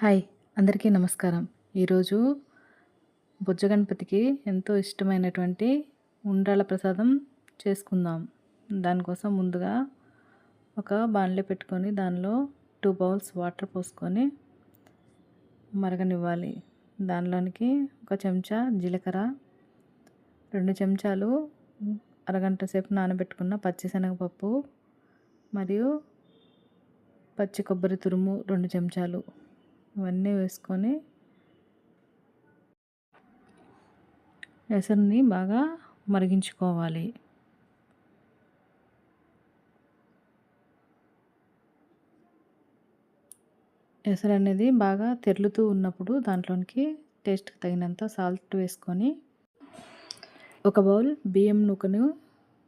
Hi అందరికీ నమస్కారం. ఈరోజు బుజ్జగణపతికి ఎంతో ఇష్టమైనటువంటి ఉండ్రాళ్ళ ప్రసాదం చేసుకుందాం. దానికోసం ముందుగా ఒక బాణలే పెట్టుకొని దానిలో టూ బౌల్స్ వాటర్ పోసుకొని మరగనివ్వాలి. దానిలోనికి ఒక చెంచా జీలకర్ర రెండు చెంచాలు అరగంట సేపు నానబెట్టుకున్న పచ్చిశనగపప్పు మరియు పచ్చి కొబ్బరి తురుము రెండు చెంచాలు ఇవన్నీ వేసుకొని ఎసరుని బాగా మరిగించుకోవాలి. ఎసరు అనేది బాగా తెరులుతూ ఉన్నప్పుడు దాంట్లోనికి టేస్ట్కి తగినంత సాల్ట్ వేసుకొని ఒక బౌల్ బియ్యం నూకను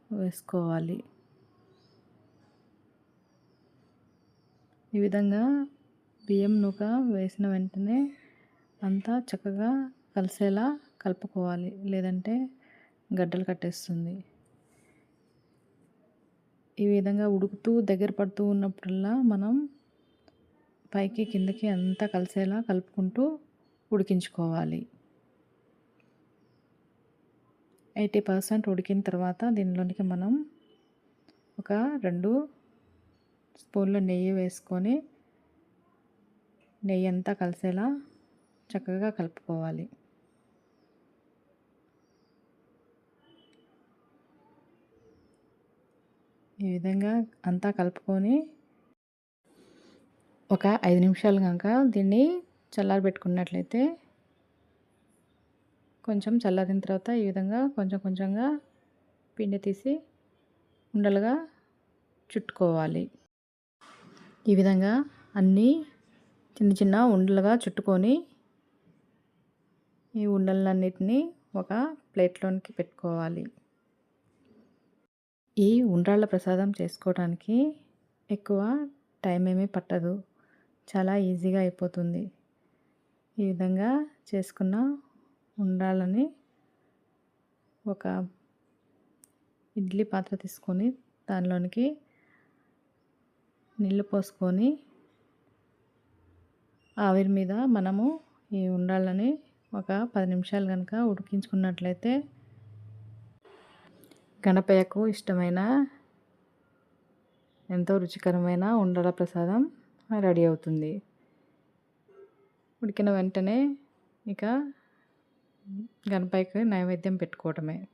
వేసుకోవాలి. ఈ విధంగా బియ్యం నూక వేసిన వెంటనే అంతా చక్కగా కలిసేలా కలుపుకోవాలి. లేదంటే గడ్డలు కట్టేస్తుంది. ఈ విధంగా ఉడుకుతూ దగ్గర పడుతూ ఉన్నప్పుడల్లా మనం పైకి కిందకి అంతా కలిసేలా కలుపుకుంటూ ఉడికించుకోవాలి. ఎయిటీ పర్సెంట్ ఉడికిన తర్వాత దీనిలోనికి మనం ఒక రెండు స్పూన్ల నెయ్యి వేసుకొని నెయ్యి అంతా కలిసేలా చక్కగా కలుపుకోవాలి. ఈ విధంగా అంతా కలుపుకొని ఒక ఐదు నిమిషాలు కనుక దీన్ని చల్లారబెట్టుకున్నట్లయితే కొంచెం చల్లారిన తర్వాత ఈ విధంగా కొంచెం కొంచెంగా పిండి తీసి ఉండలుగా చుట్టుకోవాలి. ఈ విధంగా అన్నీ చిన్న చిన్న ఉండలుగా చుట్టుకొని ఈ ఉండలన్నిటినీ ఒక ప్లేట్లోనికి పెట్టుకోవాలి. ఈ ఉండ్రాళ్ళ ప్రసాదం చేసుకోవడానికి ఎక్కువ టైం ఏమీ పట్టదు. చాలా ఈజీగా అయిపోతుంది. ఈ విధంగా చేసుకున్న ఉండాలని ఒక ఇడ్లీ పాత్ర తీసుకొని దానిలోనికి నీళ్ళు పోసుకొని ఆవిరి మీద మనము ఈ ఉండాలని ఒక పది నిమిషాలు కనుక ఉడికించుకున్నట్లయితే గణపయ్యకు ఇష్టమైన ఎంతో రుచికరమైన ఉండల ప్రసాదం రెడీ అవుతుంది. ఉడికిన వెంటనే ఇక గణపయ్యకి నైవేద్యం పెట్టుకోవటమే.